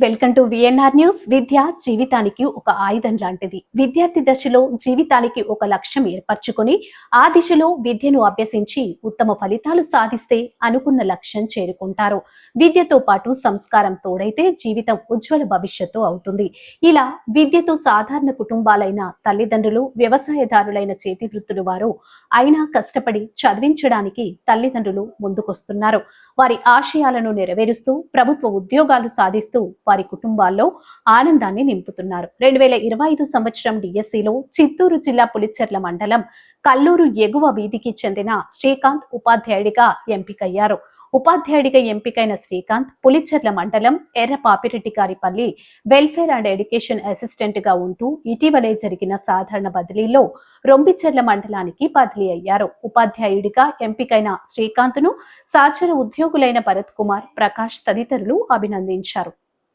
Welcome to VNR news విద్య జీవితానికి ఒక ఆయుధం లాంటిది. విద్యార్థి దశలో జీవితానికి ఒక లక్ష్యం ఏర్పరచుకొని ఆ దిశలో విద్యను అభ్యసించి ఉత్తమ ఫలితాలు సాధిస్తే అనుకున్న లక్ష్యం చేరుకుంటారు. విద్యతో పాటు సంస్కారం తోడైతే జీవితం ఉజ్వల భవిష్యత్తు అవుతుంది. ఇలా విద్యతో సాధారణ కుటుంబాలైన తల్లిదండ్రులు వ్యవసాయదారులైన చేతి వృత్తులు వారు అయినా కష్టపడి చదివించడానికి తల్లిదండ్రులు ముందుకొస్తున్నారు. వారి ఆశయాలను నెరవేరుస్తూ ప్రభుత్వ ఉద్యోగాలు సాధిస్తూ వారి కుటుంబాల్లో ఆనందాన్ని నింపుతున్నారు. రెండు వేల ఇరవై ఐదు సంవత్సరం డిఎస్సిలో చిత్తూరు జిల్లా పులిచెర్ల మండలం కల్లూరు ఎగువ వీధికి చెందిన శ్రీకాంత్ ఉపాధ్యాయుడిగా ఎంపికయ్యారు. ఉపాధ్యాయుడిగా ఎంపికైన శ్రీకాంత్ పులిచెర్ల మండలం ఎర్రపాపిరెడ్డిగారిపల్లి వెల్ఫేర్ అండ్ ఎడ్యుకేషన్ అసిస్టెంట్గా ఉంటూ ఇటీవలే జరిగిన సాధారణ బదిలీలో రొంబిచెర్ల మండలానికి బదిలీ అయ్యారు. ఉపాధ్యాయుడిగా ఎంపికైన శ్రీకాంత్ను సాచర ఉద్యోగులైన భరత్ కుమార్ ప్రకాష్ తదితరులు అభినందించారు.